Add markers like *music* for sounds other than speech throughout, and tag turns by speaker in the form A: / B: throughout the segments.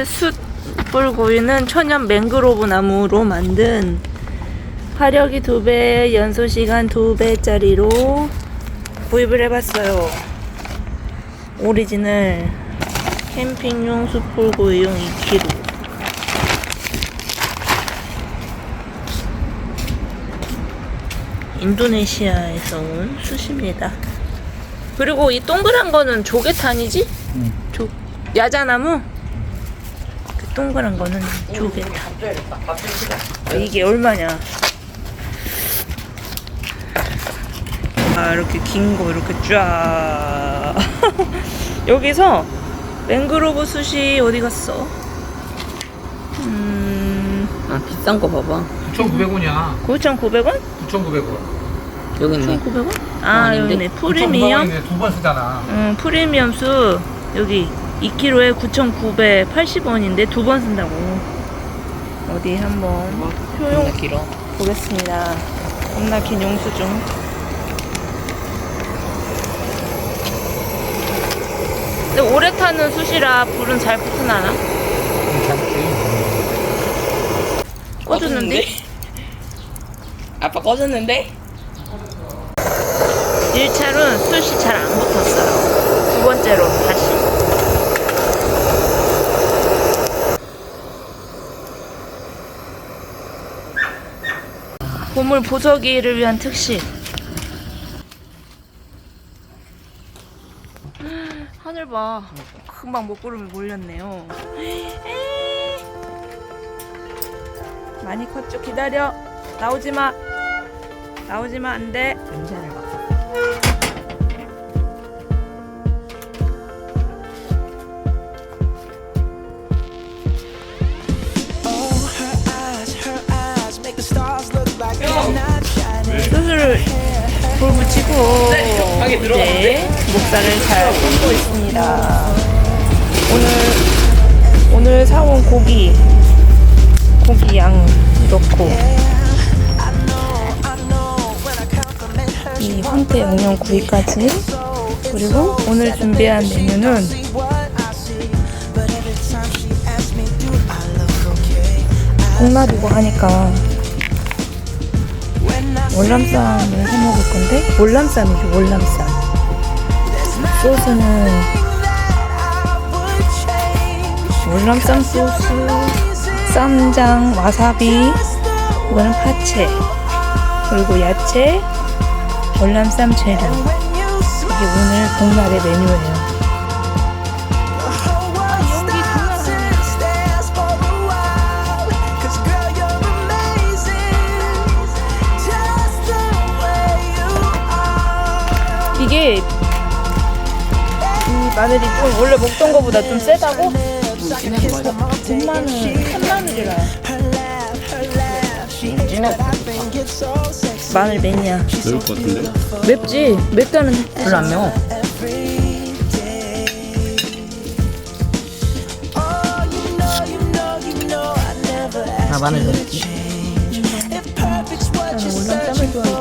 A: 오늘 숯불구이는 천연 맹그로브 나무로 만든 화력이 두 배, 연소 시간 두 배짜리로 구입을 해봤어요. 오리지널 캠핑용 숯불구이용 2kg. 인도네시아에서 온 숯입니다. 그리고 이 동그란 거는 조개탄이지?
B: 응.
A: 조 야자나무? 그 동그란 거는 조개탄. 어, 이게 얼마냐? 아 이렇게 긴 거 이렇게 쫙. *laughs* 여기서 맹그로브 숯이 어디 갔어? 음,
C: 아 비싼 거 봐봐
B: 9,900원이야.
A: 9,900원?
B: 9,900원.
C: 여기 있네
A: 1,900원? 아,
C: 아닌데?
A: 여기네. 프리미엄?
B: 두번 쓰잖아.
A: 응, 프리미엄 수 여기 2kg에 9,980원인데 두 번 쓴다고. 어디 한번 효용
C: 길어
A: 보겠습니다. 겁나 긴 용수증. 근데 오래 타는 숯이라 불은 잘 붙으나나? 꺼졌는데?
C: 아빠 꺼졌는데?
A: 1차로는 숯이 잘 안 붙었어요. 두 번째로 다시. 보물 보석이를 위한 특식. 하늘 봐. 금방 먹구름이 몰렸네요. 많이 컸죠? 기다려. 나오지 마. 나오지 마. 안 돼.
C: 맡아
A: 불 붙이고 이제 목살을 잘 굽고 있습니다. 오늘 오늘 사온 고기 고기 양 넣고 이 황태 양념 구이까지 그리고 오늘 준비한 메뉴는? 복날이고 하니까 월남쌈을 해 먹을 건데 월남쌈이죠 월남쌈 소스는. 월남쌈 소스 쌈장 와사비 이거는 파채 그리고 야채 월남쌈 재료 이게 오늘 복날의 메뉴예요 마늘이 좀 원래 먹던 거보다 좀 세다고? 군마늘 산마늘이라 마늘 매니아
B: 매울 것 같은데?
A: 맵지? 맵다는
C: 별로 안 매워 아 마늘 넣었지
A: 월남쌈을 좋아하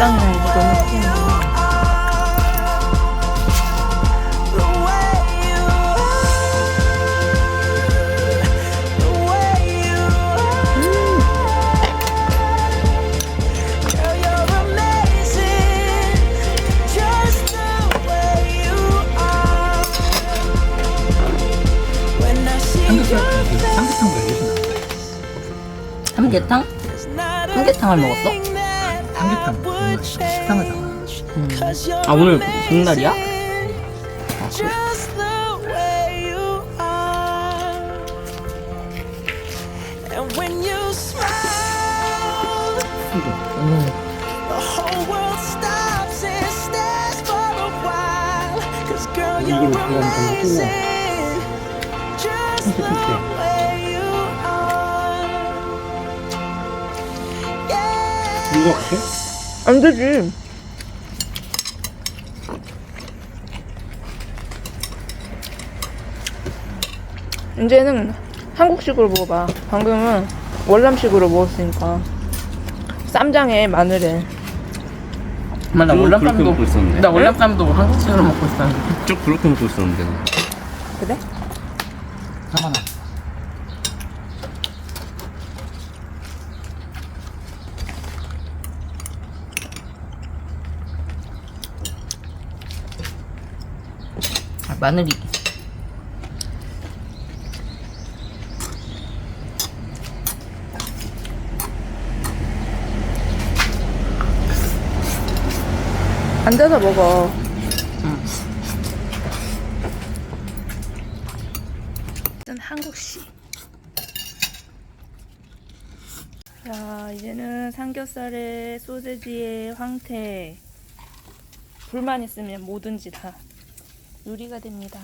A: 적당히 나야지 너무
D: see your
B: 삼계탕
C: 삼계탕을 먹었어?
B: 삼계탕
D: would
B: 정말 식상하잖아.
D: you're
C: 아 오늘 복날이야?
D: just the way you are. And when you smile,
B: 이거
C: 음.
D: The whole world stops and
B: 이거 같아?
A: 안 되지. 이제는 한국식으로 먹어봐. 방금은 월남식으로 먹었으니까. 쌈장에 마늘에.
C: 엄마 나
E: 그렇게
C: 월남쌈도
E: 먹고 있었는데.
C: 나 월남쌈도 한국식으로 먹고 있었는데.
E: 쭉 그렇게 먹고 있었는데.
A: 그래?
B: 사만
C: 마늘이.
A: 앉아서 먹어. 일단 한국식. 자, 이제는 삼겹살에 소세지에 황태. 불만 있으면 뭐든지 다 요리가 됩니다.